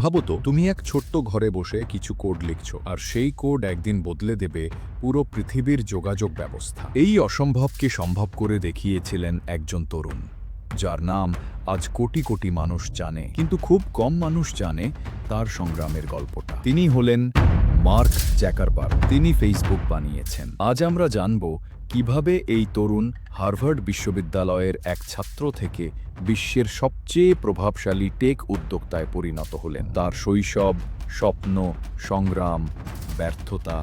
ভাবো তো, তুমি এক ছোট্ট ঘরে বসে কিছু কোড লিখছো, আর সেই কোড একদিন বদলে দেবে পুরো পৃথিবীর যোগাযোগ ব্যবস্থা। এই অসম্ভবকে সম্ভব করে দেখিয়েছিলেন একজন তরুণ, যার নাম আজ কোটি কোটি মানুষ জানে, কিন্তু খুব কম মানুষ জানে তার সংগ্রামের গল্পটা। তিনি হলেন মার্ক জ্যাকারবার তিনি ফেসবুক বানিয়েছেন। আজ আমরা জানব কীভাবে এই তরুণ হার্ভার্ড বিশ্ববিদ্যালয়ের এক ছাত্র থেকে বিশ্বের সবচেয়ে প্রভাবশালী টেক উদ্যোক্তায় পরিণত হলেন? তার শৈশব, স্বপ্ন, সংগ্রাম, ব্যর্থতা,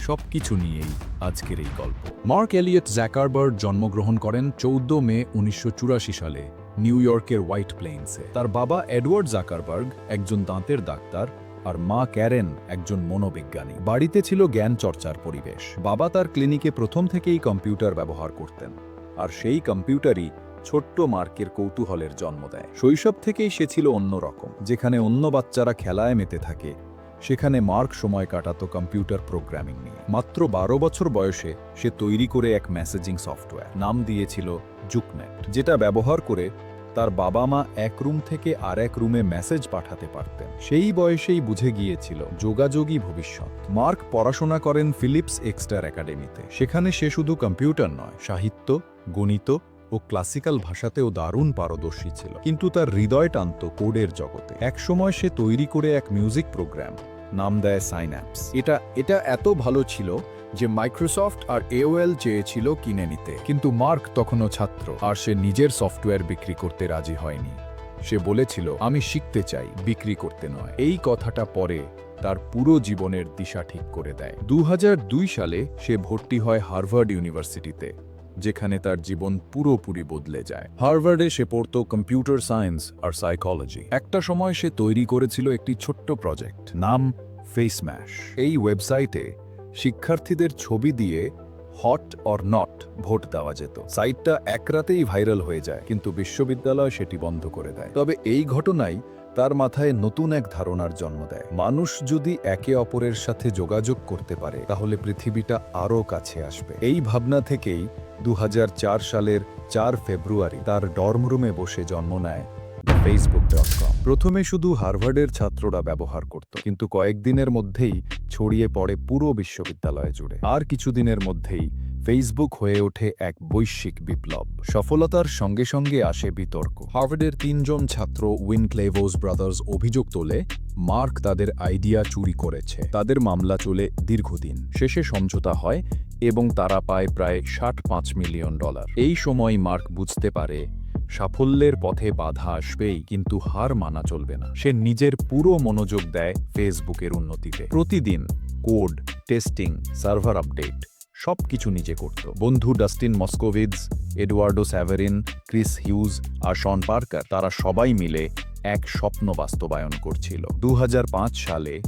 সবকিছু নিয়েই আজকের এই গল্প। মার্ক এলিয়ট জ্যাকারবার্ড জন্মগ্রহণ করেন চৌদ্দ মে উনিশশো চুরাশি সালে নিউ ইয়র্কের হোয়াইট প্লেন্সে তার বাবা এডওয়ার্ড জাকারবার্গ একজন দাঁতের ডাক্তার আর মা ক্যারেন একজন মনোবিজ্ঞানী। বাড়িতে ছিল জ্ঞান চর্চার পরিবেশ। বাবা তার ক্লিনিকে প্রথম থেকেই কম্পিউটার ব্যবহার করতেন। আর সেই কম্পিউটারই ছোট্ট মার্কের কৌতূহলের জন্ম দেয়। শৈশব থেকেই সে ছিল অন্যরকম। যেখানে অন্য বাচ্চারা খেলায় মেতে থাকে, সেখানে মার্ক সময় কাটাতো কম্পিউটার প্রোগ্রামিং নিয়ে। মাত্র বারো বছর বয়সে সে তৈরি করে এক মেসেজিং সফটওয়্যার। নাম দিয়েছিল জুকনেট, যেটা ব্যবহার করে তার বাবা মা এক রুম থেকে আর এক রুমে মেসেজ পাঠাতে পারতেন। সেই বয়সেই বুঝে গিয়েছিল যোগাযোগই ভবিষ্যৎ। মার্ক পড়াশোনা করেন ফিলিপস এক্সটার একাডেমিতে। সেখানে সে শুধু কম্পিউটার নয়, সাহিত্য, গণিত ও ক্লাসিক্যাল ভাষাতেও দারুণ পারদর্শী ছিল। কিন্তু তার হৃদয় টানত কোডের জগতে। একসময় সে তৈরি করে এক মিউজিক প্রোগ্রাম নাম দেয় সাইন্যাপস এটা এটা এত ভালো ছিল যে মাইক্রোসফট আর এওএল চেয়েছিল কিনে নিতে। কিন্তু মার্ক তখনও ছাত্র, আর সে নিজের সফটওয়্যার বিক্রি করতে রাজি হয়নি। সে বলেছিল, আমি শিখতে চাই, বিক্রি করতে নয়। এই কথাটা পরে তার পুরো জীবনের দিশা ঠিক করে দেয়। দু হাজার দুই সালে সে ভর্তি হয় হার্ভার্ড ইউনিভার্সিটিতে যেখানে তার জীবন পুরোপুরি বদলে যায়। হার্ভার্ডে সে পড়তো কম্পিউটার সায়েন্স আর সাইকোলজি। একটা সময় সে তৈরি করেছিল একটি ছোট্ট প্রজেক্ট, নাম ফেসম্যাশ। এই ওয়েবসাইটে শিক্ষার্থীদের ছবি দিয়ে হট অর নট ভোট দেওয়া যেত। সাইটটা এক রাতেই ভাইরাল হয়ে যায়, কিন্তু বিশ্ববিদ্যালয় সেটি বন্ধ করে দেয়। তবে এই ঘটনাই তার মাথায় নতুন এক ধারণার জন্ম দেয়। মানুষ যদি একে অপরের সাথে যোগাযোগ করতে পারে, তাহলে পৃথিবীটা আরও কাছে আসবে। এই ভাবনা থেকেই দু হাজার চার সালের চার ফেব্রুয়ারি তার ডর্মরুমে বসে জন্ম নেয় ফেসবুক ডট কম প্রথমে শুধু হার্ভার্ডের ছাত্ররা ব্যবহার করত, কিন্তু কয়েকদিনের মধ্যেই ছড়িয়ে পড়ে পুরো বিশ্ববিদ্যালয় জুড়ে। আর কিছুদিনের মধ্যেই ফেসবুক হয়ে ওঠে এক বৈশ্বিক বিপ্লব। সফলতার সঙ্গে সঙ্গে আসে বিতর্ক। হার্ভার্ডের তিনজন ছাত্র উইনক্লেভোস ব্রাদার্স অভিযোগ তোলে, মার্ক তাদের আইডিয়া চুরি করেছে। তাদের মামলা চলে দীর্ঘদিন। শেষে সমঝোতা হয় এবং তারা পায় প্রায় ষাট পাঁচ মিলিয়ন ডলার। এই সময় মার্ক বুঝতে পারে, সাফল্যের পথে বাধা আসবেই, কিন্তু হার মানা চলবে না। সে নিজের পুরো মনোযোগ দেয় ফেসবুকের উন্নতিতে। প্রতিদিন কোড, টেস্টিং, সার্ভার আপডেট সব কিছু নিজে করত। বন্ধু Dustin Moskovitz Eduardo Saverin, Chris Hughes আর শন পার্কার, তারা সবাই মিলে এক স্বপ্ন বাস্তবায়ন করছিল। দু হাজার পাঁচ সালে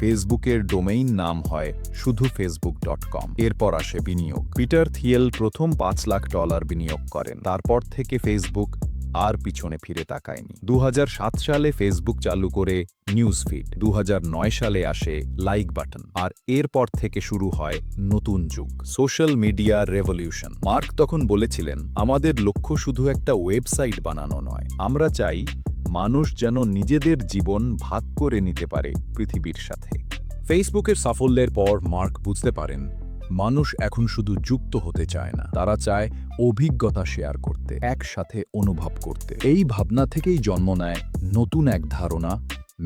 ফেসবুকের ডোমেইন নাম হয় শুধু ফেসবুক ডট কম। এরপর আসে বিনিয়োগ। পিটার থিয়েল প্রথম পাঁচ লাখ ডলার বিনিয়োগ করেন। তারপর থেকে ফেসবুক আর পিছনে ফিরে তাকায়নি। দু হাজার সাত সালে ফেসবুক চালু করে নিউজ ফিড দু হাজার নয় সালে আসে লাইক বাটন আর এরপর থেকে শুরু হয় নতুন যুগ। সোশ্যাল মিডিয়া রেভলিউশন মার্ক তখন বলেছিলেন, আমাদের লক্ষ্য শুধু একটা ওয়েবসাইট বানানো নয়। আমরা চাই মানুষ যেন নিজেদের জীবন ভাগ করে নিতে পারে পৃথিবীর সাথে। ফেসবুকের সাফল্যের পর মার্ক বুঝতে পারেন মানুষ এখন শুধু যুক্ত হতে চায় না, তারা চায় অভিজ্ঞতা শেয়ার করতে, একসাথে অনুভব করতে। এই ভাবনা থেকেই জন্ম নেয় নতুন এক ধারণা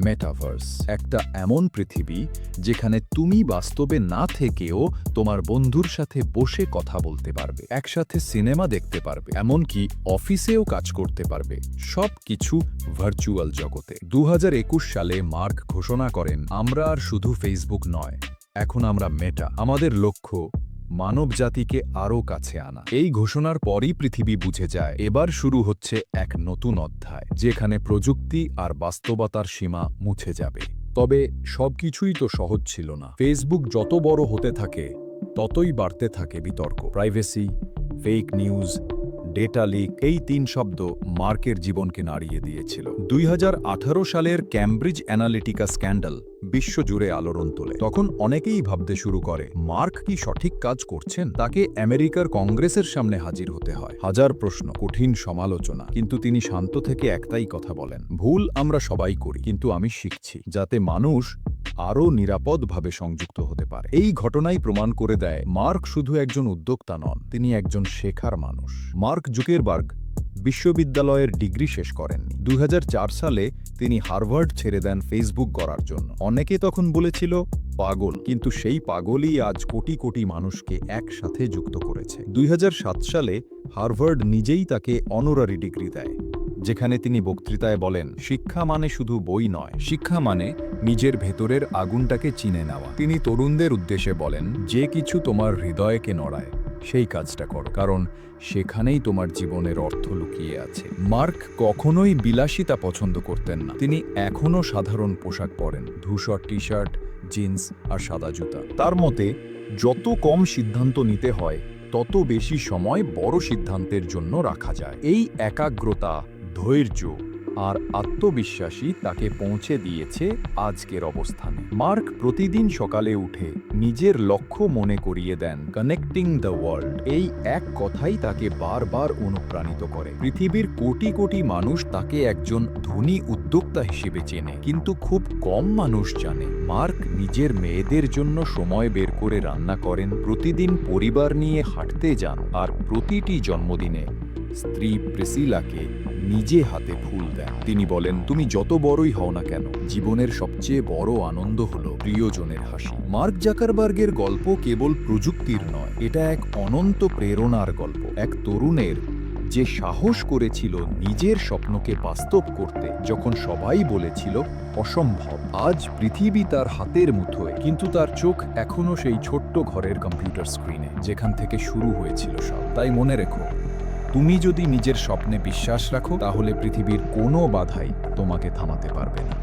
মেটাভার্স একটা এমন পৃথিবী যেখানে তুমি বাস্তবে না থেকেও তোমার বন্ধুর সাথে বসে কথা বলতে পারবে, একসাথে সিনেমা দেখতে পারবে, এমনকি অফিসেও কাজ করতে পারবে। সব কিছু ভার্চুয়াল জগতে। দু হাজার একুশ সালে মার্ক ঘোষণা করেন, আমরা আর শুধু ফেসবুক নয় এখন আমরা মেটা, আমাদের লক্ষ্য মানব জাতিকে আরও কাছে আনা। এই ঘোষণার পরই পৃথিবী বুঝে যায়, এবার শুরু হচ্ছে এক নতুন অধ্যায়, যেখানে প্রযুক্তি আর বাস্তবতার সীমা মুছে যাবে। তবে সবকিছুই তো সহজ ছিল না। ফেসবুক যত বড় হতে থাকে, ততই বাড়তে থাকে বিতর্ক। Privacy, fake news, data leak, এই তিন শব্দ মার্কের জীবনকে নাড়িয়ে দিয়েছিল। দুই হাজার আঠারো সালের ক্যামব্রিজ অ্যানালিটিকা স্ক্যান্ডাল বিশ্বজুড়ে আলোড়ন তোলে। তখন অনেকেই ভাবতে শুরু করে, মার্ক কি সঠিক কাজ করছেন? তাকে আমেরিকার কংগ্রেসের সামনে হাজির হতে হয়। হাজার প্রশ্ন, কঠিন সমালোচনা, কিন্তু তিনি শান্ত থেকে একটাই কথা বলেন, ভুল আমরা সবাই করি, কিন্তু আমি শিখছি, যাতে মানুষ আরও নিরাপদভাবে সংযুক্ত হতে পারে। এই ঘটনাই প্রমাণ করে দেয়, মার্ক শুধু একজন উদ্যোক্তা নন, তিনি একজন শেখার মানুষ। মার্ক জুকেরবার্গ বিশ্ববিদ্যালয়ের ডিগ্রি শেষ করেননি দুই সালে তিনি হার্ভার্ড ছেড়ে দেন ফেসবুক করার জন্য। অনেকে তখন বলেছিল, পাগল। কিন্তু সেই পাগলই আজ কোটি কোটি মানুষকে একসাথে যুক্ত করেছে। দুই হাজার সাত সালে হার্ভার্ড নিজেই তাকে অনোরারি ডিগ্রি দেয়, যেখানে তিনি বক্তৃতায় বলেন, শিক্ষা মানে শুধু বই নয়, শিক্ষা মানে নিজের ভেতরের আগুনটাকে চিনে নেওয়া। তিনি তরুণদের উদ্দেশ্যে বলেন, যে কিছু তোমার হৃদয়কে নড়ায় সেই কাজটা করো, কারণ সেখানেই তোমার জীবনের অর্থ লুকিয়ে আছে। মার্ক কখনোই বিলাসিতা পছন্দ করতেন না। তিনি এখনও সাধারণ পোশাক পরেন, ধূসর টি শার্ট জিন্স আর সাদা জুতা। তার মতে, যত কম সিদ্ধান্ত নিতে হয়, তত বেশি সময় বড় সিদ্ধান্তের জন্য রাখা যায়। এই একাগ্রতা, ধৈর্য আর আত্মবিশ্বাসী তাকে পৌঁছে দিয়েছে আজকের অবস্থানে। মার্ক প্রতিদিন সকালে উঠে নিজের লক্ষ্য মনে করিয়ে দেন কানেক্টিং দ্য ওয়ার্ল্ড এই এক কথাই তাকে বারবার অনুপ্রাণিত করে। পৃথিবীর কোটি কোটি মানুষ তাকে একজন ধনী উদ্যোক্তা হিসেবে চেনে, কিন্তু খুব কম মানুষ জানে। মার্ক নিজের মেয়েদের জন্য সময় বের করে রান্না করেন, প্রতিদিন পরিবার নিয়ে হাঁটতে যান, আর প্রতিটি জন্মদিনে স্ত্রী প্রেসিলাকে নিজে হাতে ফুল দেন। তিনি বলেন, তুমি যত বড়ই হও না কেন, জীবনের সবচেয়ে বড় আনন্দ হল প্রিয়জনের হাসি। মার্ক জাকারবার্গের গল্প কেবল প্রযুক্তির নয়, এটা এক অনন্ত প্রেরণার গল্প। এক তরুণের যে সাহস করেছিল নিজের স্বপ্নকে বাস্তব করতে, যখন সবাই বলেছিল, অসম্ভব, আজ পৃথিবী তার হাতের মুঠোয়। কিন্তু তার চোখ এখনও সেই ছোট্ট ঘরের কম্পিউটার স্ক্রিনে, যেখান থেকে শুরু হয়েছিল সব। তাই মনে রেখো তুমি যদি নিজের স্বপ্নে বিশ্বাস রাখো তাহলে পৃথিবীর কোনো বাধাই তোমাকে থামাতে পারবে না।